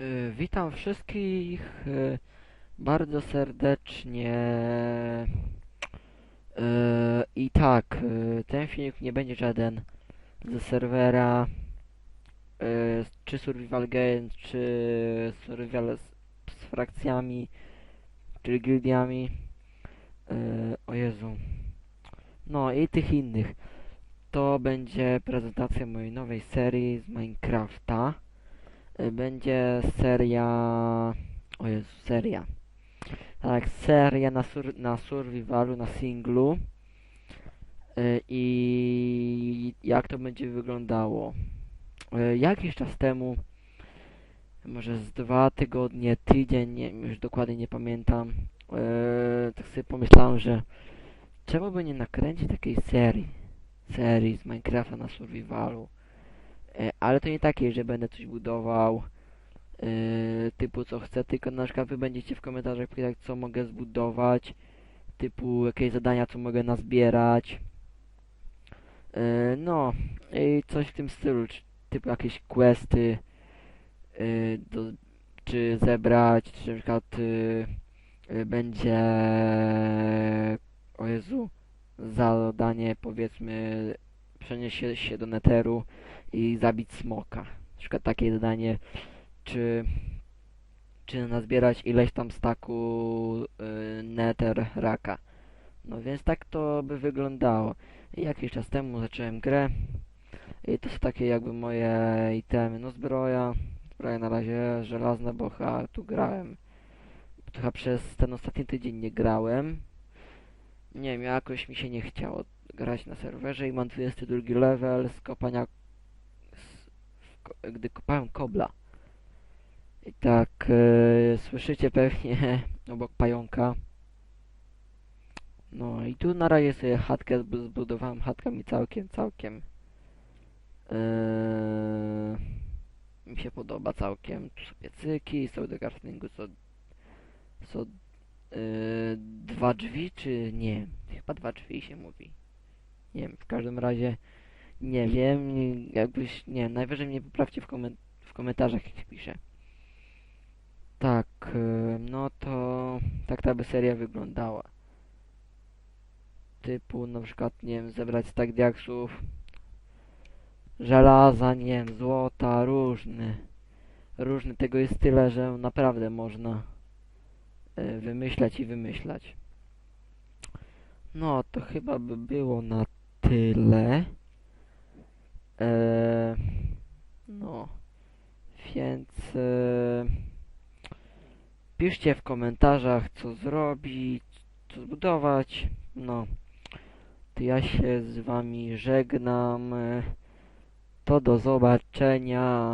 Y, Witam wszystkich y, bardzo serdecznie. Y, I tak, ten filmik nie będzie żaden ze serwera czy Survival Games, czy Survival z, z frakcjami, czy gildiami. O Jezu. No i tych innych. To będzie prezentacja mojej nowej serii z Minecrafta. Y, będzie seria. O Jezu, seria. Tak, seria na, sur na survivalu, na singlu. Y, I jak to będzie wyglądało? Y, Jakiś czas temu, może z dwa tygodnie, tydzień, nie, już dokładnie nie pamiętam, tak sobie pomyślałem, że czemu by nie nakręcić takiej serii? Serii z Minecrafta na survivalu. Ale to nie takie, że będę coś budował e, typu co chcę, tylko na przykład wy będziecie w komentarzach pisać co mogę zbudować, typu jakieś zadania co mogę nazbierać. E, No, i coś w tym stylu, czy, typu jakieś questy, e, do, czy zebrać, czy na przykład e, będzie, o Jezu, zadanie powiedzmy przenieść się, do neteru i zabić smoka. Na przykład takie zadanie, czy, czy nazbierać ileś tam staku y, raka. No więc tak to by wyglądało. I jakiś czas temu zacząłem grę i to są takie jakby moje itemy. No zbroja, zbroja na razie żelazna, bo chyba tu grałem. Chyba przez ten ostatni tydzień nie grałem. Nie wiem, jakoś mi się nie chciało grać na serwerze i mam 22 level z kopania s- w gdy kopałem kobla. I tak e, słyszycie pewnie obok pająka. No i tu na razie sobie chatkę zbu- zbudowałem, chatka mi całkiem, całkiem e, mi się podoba całkiem. Tu są piecyki, są do craftingu, są, są e, dwa drzwi, czy nie? Chyba dwa drzwi się mówi. Nie wiem, w każdym razie nie wiem, jakbyś, nie najwyżej mnie poprawcie w, komen w komentarzach jak się pisze. Tak, y, no to tak ta by seria wyglądała. Typu na przykład, nie wiem, zebrać stack diaksów, żelaza, nie wiem, złota, różny. Różny tego jest tyle, że naprawdę można y, wymyślać i wymyślać. No, to chyba by było na tyle. Eee, no, więc eee, piszcie w komentarzach, co zrobić, co zbudować. No, to ja się z wami żegnam. e, To do zobaczenia.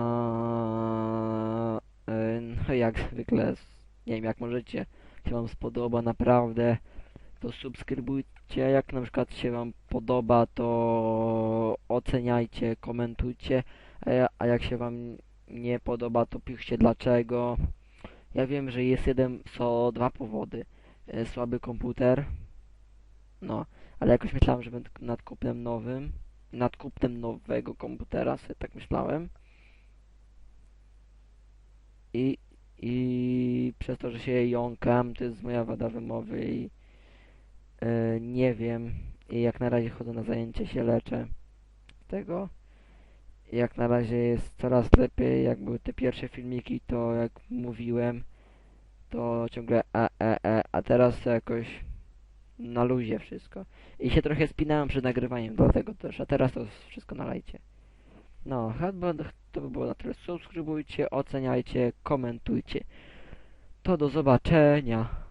E, No, jak zwykle, nie wiem, jak możecie, się wam spodoba, naprawdę, to subskrybujcie. Jak na przykład się wam podoba, to oceniajcie, komentujcie. A ja- A jak się wam nie podoba, to piszcie dlaczego. Ja wiem, że jest jeden, są dwa powody. E, Słaby komputer. No, ale jakoś myślałem, że będę nad kupnem nowym. Nad kupnem nowego komputera, sobie tak myślałem. I, I przez to, że się jąkam, to jest moja wada wymowy i e, nie wiem. Jak na razie chodzę na zajęcia, się leczę z tego. Jak na razie jest coraz lepiej. Jak były te pierwsze filmiki, to jak mówiłem, to ciągle e, e, e, a teraz to jakoś na luzie wszystko. I się trochę spinałem przed nagrywaniem, dlatego też, a teraz to wszystko nalejcie. No, to by było na tyle. Subskrybujcie, oceniajcie, komentujcie. To do zobaczenia.